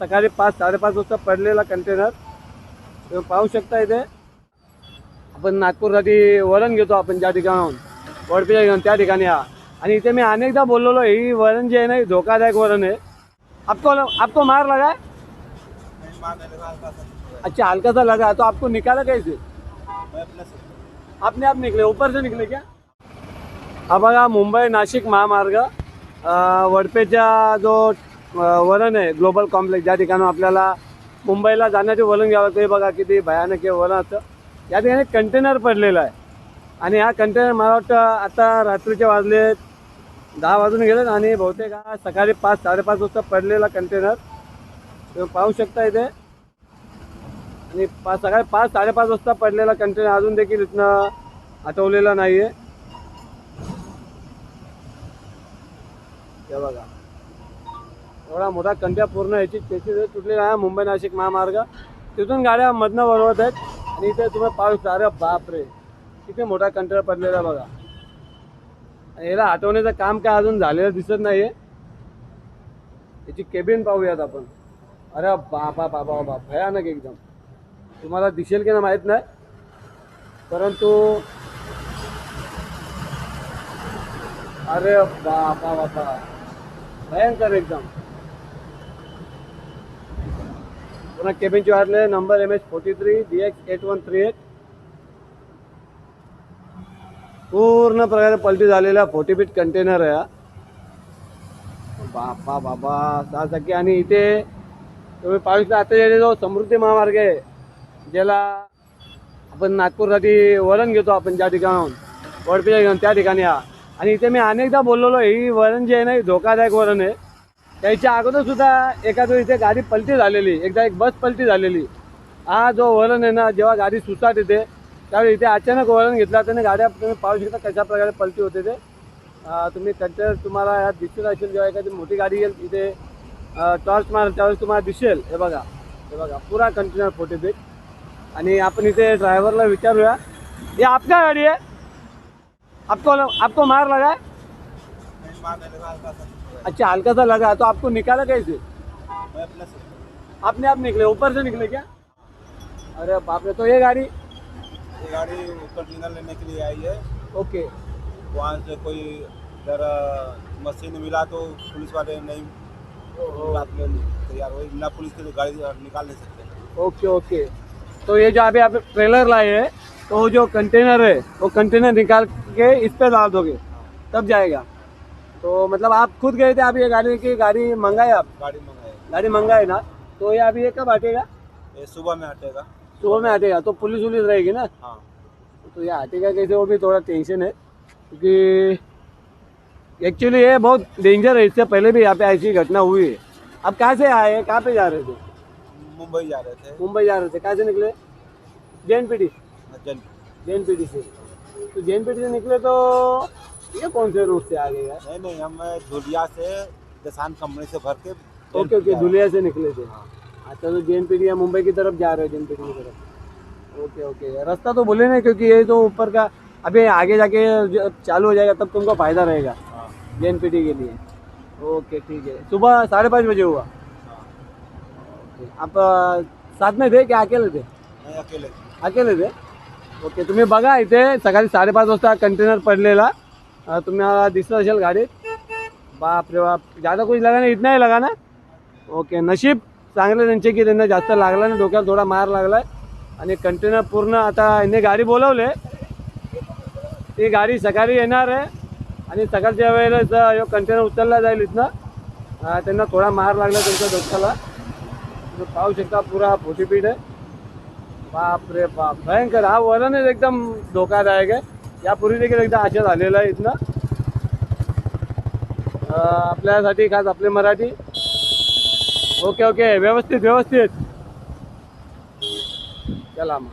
सकाळी पाच साडेपाच वाजता पडलेला कंटेनर तुम्ही पाहू शकता इथे. आपण नागपूरसाठी वरण घेतो आपण ज्या ठिकाणाहून. वडपीच्या घेऊन त्या ठिकाणी हा आणि इथे मी अनेकदा बोललेलो ही वरण जे आहे ना ही धोकादायक वरण आहे. आपको आपको मार लगा? अच्छा हल्का सा लगा. तो आपको निकाला कैसे आपने आप निकले. ऊपर से निकले क्या? हा बघा मुंबई नाशिक महामार्ग वडपेचा वडपेच्या जो वलन आहे ग्लोबल कॉम्प्लेक्स. ज्या ठिकाणी आपल्याला मुंबईला जाण्याचे वलन घ्यावं ते बघा किती भयानक हे वलन असतं. या ठिकाणी कंटेनर पडलेलं आहे. आणि हा कंटेनर मला वाटतं आता रात्रीचे वाजले दहा वाजून गेलेत आणि बहुतेक हा सकाळी पाच साडेपाच वाजता पडलेला कंटेनर तुम्ही पाहू शकता इथे. आणि पाच सकाळी पाच साडेपाच वाजता पडलेला कंटेनर अजून देखील इथनं हटवलेला नाही आहे बघा. एवढा मोठा कंट्या पूर्ण याची त्याची तुटलेला आहे मुंबई नाशिक महामार्ग. तिथून गाड्या मधनं वळवत आहेत. आणि इथे तुम्ही पाऊस अरे अरे बापरे. किती मोठा कंट्या पडलेला बघा. आणि याला हटवण्याचं काम काय अजून झालेलं दिसत नाहीये. याची केबिन पाहूयात आपण. अरे बापा बाबा बाबा भयानक एकदम. तुम्हाला दिसेल की ना माहीत नाही. परंतु अरे बापा बापा. भयंकर एकदम. पुन्हा केबिनचे वाटले number M H forty three D X eight one three eight पूर्ण प्रकारे पलटी झालेला फोर्टी फीट कंटेनर आहे हा. बापा बाबा सहा टक्के आणि इथे तुम्ही पाहू शकता आता जो समृद्धी महामार्ग आहे ज्याला आपण नागपूरसाठी वरण घेतो आपण ज्या ठिकाणाहून वडपीच्या त्या ठिकाणी हा. आणि इथे मी अनेकदा बोललेलो ही वरण जे आहे ना धोकादायक वरण आहे. त्याच्या अगोदर सुद्धा एखाद वेळी इथे गाडी पलटी झालेली एकदा एक बस पलटी झालेली. हा जो वळण आहे ना जेव्हा गाडी सुसाट येते त्यावेळी इथे अचानक वळण घेतला त्याने गाड्या तुम्ही पाहू शकता कशा प्रकारे पलटी होते ते. तुम्ही कंटेनर तुम्हाला यात दिसत असेल जेव्हा एखादी मोठी गाडी येईल इथे टॉर्च मारेल त्यावेळेस तुम्हाला दिसेल. हे बघा हे बघा पुरा कंटेनर फोर्टी ते आणि आपण इथे ड्रायव्हरला विचारूया हे आपल्या गाडी आहे? आपको आपको मार लगा अच्छा हल्का सा लगा तो आपको निकाला कैसे? आपने आप निकले ऊपर से निकले क्या? अरे बाप रे तो ये गाड़ी? ये गाड़ी कंटेनर लेने के लिए आई है। ओके। वहाँ से कोई इधर मशीन मिला तो पुलिस वाले नहीं रात में तैयार हुए बिना पुलिस के तो गाड़ी निकाल नहीं सकते। Okay okay. तो ये जो अभी आप ट्रेलर लाए हैं तो जो कंटेनर है वो कंटेनर निकाल के इस पे डाल दोगे तब जाएगा? तो मतलब आप खुद गए थे आप ये गाड़ी की गाड़ी मंगाए आप? गाड़ी मंगाए गाड़ी मंगाए ना? तो ये अभी ये कब हटेगा ये सुबह में हटेगा सुबह में हटेगा तो पुलिस उलिस रहेगी ना? हाँ। तो ये हटेगा कैसे? वो भी थोड़ा टेंशन है क्योंकि एक्चुअली ये बहुत डेंजर है इससे पहले भी यहाँ पे ऐसी घटना हुई है। अब कहाँ से आए हैं? कहाँ पे जा रहे थे? मुंबई जा रहे थे। मुंबई जा रहे थे। कहाँ से निकले? जैन पीटी जन जैन पीटी से। तो जैन पीटी से निकले तो ये कौन से रूट से आ गए नहीं नहीं हम धुलिया से दसान कंपनी से भर के ओके ओके धुलिया से निकले थे। हाँ। अच्छा तो जैन या मुंबई की तरफ़ जा रहे हो जैन पीटी की तरफ़। ओके ओके रास्ता तो बोले नहीं क्योंकि ये तो ऊपर का अभी आगे जाके जब चालू हो जाएगा तब तुमको फ़ायदा रहेगा हाँ। जैन पीटी के लिए। ओके ठीक है। सुबह साढ़े पाँच बजे हुआ। हाँ। आप साथ में थे क्या अकेले थे? अकेले थे। अकेले थे? ओके तुम्ही बघा इथे सकाळी साडेपाच वाजता कंटेनर पडलेला तुम्हाला दिसत असेल गाडीत. बाप रे बाप. जादा कुछ लगा नाही इतना ही लगा ना. ओके नशीब चांगलं त्यांचे की त्यांना जास्त लागला नाही डोक्याला थोडा मार लागलाय. आणि कंटेनर पूर्ण आता यांनी गाडी बोलवले. ती गाडी सकाळी येणार आहे. आणि सकाळच्या वेळेला कंटेनर उचलला जाईल इथनं. त्यांना थोडा मार लागला त्यांच्या डोक्याला. पाहू शकता पुरा फोटीपीठ आहे. बाप रे बाप. भयंकर. हा वरणच एकदम धोकादायक आहे. यापूर्वी देखील एकदा आशा झालेला आहे इथनं. आपल्यासाठी खास आपले मराठी. ओके ओके व्यवस्थित व्यवस्थित. चला मग.